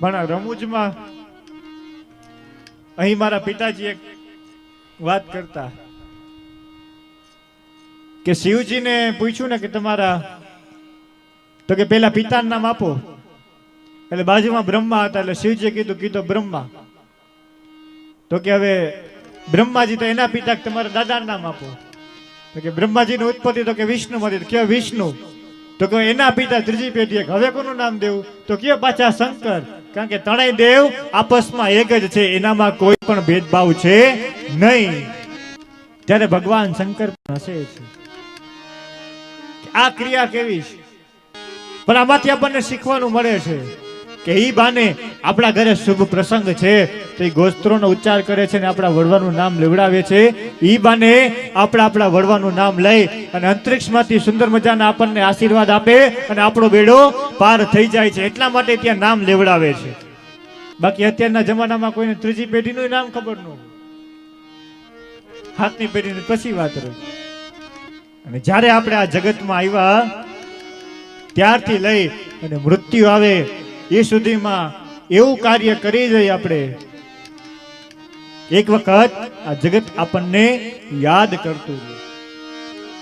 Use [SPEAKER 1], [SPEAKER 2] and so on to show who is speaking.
[SPEAKER 1] પણ રમૂજમાં અહીં મારા પિતાજી એક વાત કરતા કે શિવજીને પૂછ્યું ને કે તમારા, તો કે પેલા પિતાનું નામ આપો. એટલે બાજુમાં બ્રહ્મા હતા, એટલે શિવજીએ કીધું કીધું બ્રહ્મા. તો કે હવે બ્રહ્માજી તો એના પિતા તમારા દાદાનું નામ આપો. તો કે બ્રહ્માજીની ઉત્પત્તિ તો કે વિષ્ણુમાંથી. કયો વિષ્ણુ. તો કે એના પિતા ત્રીજી પેઢીએ હવે કોનું નામ દેવું? તો કે પાછા શંકર? કારણ કે ત્રણેય દેવ આપસમાં એક જ છે, એનામાં કોઈ પણ ભેદભાવ છે નહીં. ત્યારે ભગવાન શંકર હશે છે. આ ક્રિયા કેવી છે? પણ આમાંથી આપણને શીખવાનું મળે છે કે ઈ બાને આપણા ઘરે શુભ પ્રસંગ છે તો એ ગોસ્ત્રોનો ઉચ્ચાર કરે છે અને આપણા વડવાનું નામ લેવડાવે છે. ઈ બાને આપણા આપણા વડવાનું નામ લઈ અને અંતરિક્ષમાંથી સુંદર મજાના આપણને આશીર્વાદ આપે અને આપણો બેડો પાર થઈ જાય છે. એટલા માટે ત્યાં નામ લેવડાવે છે. બાકી અત્યારના જમાનામાં કોઈને ત્રીજી પેઢીનું નામ ખબર ન હાથની પેઢીની પછી વાત રહી. અને જ્યારે આપણે આ જગતમાં આવ્યા, ત્યારથી લઈ અને મૃત્યુ આવે, એ સુધીમાં એવું કાર્ય કરી જઈએ આપણે એક વખત આ જગત આપણને યાદ કરતું રહે